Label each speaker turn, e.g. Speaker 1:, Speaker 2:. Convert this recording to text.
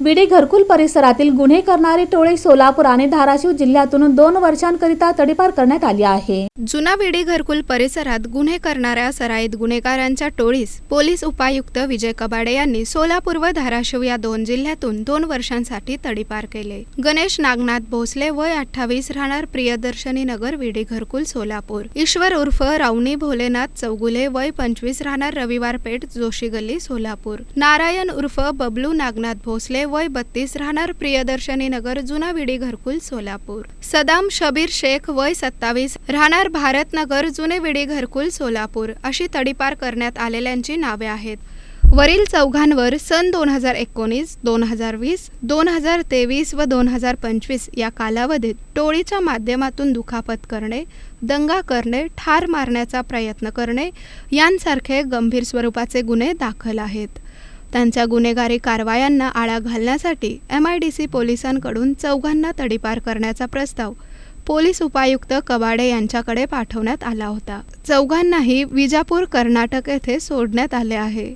Speaker 1: विडी घरकुल परिसरातील गुन्हे करणारी टोळी सोलापूर आणि धाराशिव जिल्ह्यातून दोन वर्षांकरिता तडीपार करण्यात आली आहे.
Speaker 2: जुना विडी घरकुल परिसरात गुन्हे करणाऱ्या सराईत गुन्हेगारांच्या टोळीस पोलीस उपायुक्त विजय कबाडे यांनी सोलापूर व धाराशिव या दोन जिल्ह्यातून दोन वर्षांसाठी तडीपार केले. गणेश नागनाथ भोसले वय अठ्ठावीस राहणार प्रियदर्शनी नगर विडी घरकुल सोलापूर. ईश्वर उर्फ रावणी भोलेनाथ चौगुले वय पंचवीस राहणार रविवार पेठ जोशी गल्ली सोलापूर. नारायण उर्फ बबलू नागनाथ भोसले वय बत्तीस राहणार प्रियदर्शनी नगर जुना विडी घरकुल सोलापूर. सदाम शबीर शेख वय सत्तावीस राहणार भारतनगर जुने विडी घरकुल सोलापूर अशी तडीपार करण्यात आलेल्यांची नावे आहेत. वरील चौघांवर सन दोन हजार एकोणीस दोन हजार वीस दोन हजार तेवीस व दोन हजार पंचवीस या कालावधीत टोळीच्या माध्यमातून दुखापत करणे दंगा करणे ठार मारण्याचा प्रयत्न करणे यांसारखे गंभीर स्वरूपाचे गुन्हे दाखल आहेत. त्यांच्या गुन्हेगारी कारवायांना आळा घालण्यासाठी एम आय डी सी पोलिसांकडून चौघांना तडीपार करण्याचा प्रस्ताव पोलीस उपायुक्त कबाडे यांच्याकडे पाठवण्यात आला होता. चौघांनाही विजापूर कर्नाटक येथे सोडण्यात आले आहे.